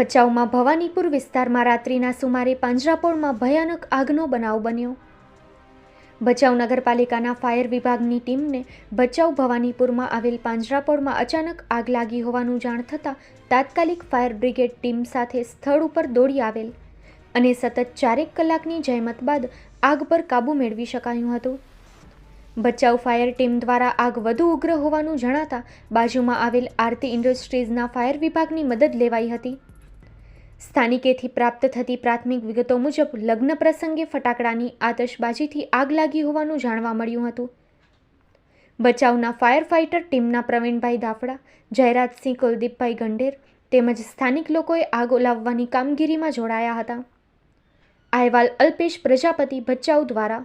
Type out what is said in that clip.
ભચાઉમાં ભવાનીપુર વિસ્તારમાં રાત્રિના સુમારે પાંજરાપોળમાં ભયાનક આગનો બનાવ બન્યો. ભચાઉ નગરપાલિકાના ફાયર વિભાગની ટીમને ભચાઉ ભવાનીપુરમાં આવેલ પાંજરાપોળમાં અચાનક આગ લાગી હોવાનું જાણ થતાં તાત્કાલિક ફાયર બ્રિગેડ ટીમ સાથે સ્થળ ઉપર દોડી આવેલ અને સતત ચારેક કલાકની જહેમત બાદ આગ પર કાબૂ મેળવી શકાયું હતું. ભચાઉ ફાયર ટીમ દ્વારા આગ વધુ ઉગ્ર હોવાનું જણાતા બાજુમાં આવેલ આરતી ઇન્ડસ્ટ્રીઝના ફાયર વિભાગની મદદ લેવાઈ હતી. સ્થાનિકેથી પ્રાપ્ત થતી પ્રાથમિક વિગતો મુજબ લગ્ન પ્રસંગે ફટાકડાની આતશબાજીથી આગ લાગી હોવાનું જાણવા મળ્યું હતું. બચાવના ફાયર ફાઇટર ટીમના પ્રવીણભાઈ દાફડા, જયરાજસિંહ કુલદીપભાઈ ગંડેર તેમજ સ્થાનિક લોકોએ આગ ઓલાવવાની કામગીરીમાં જોડાયા હતા. અહેવાલ અલ્પેશ પ્રજાપતિ ભચાઉ દ્વારા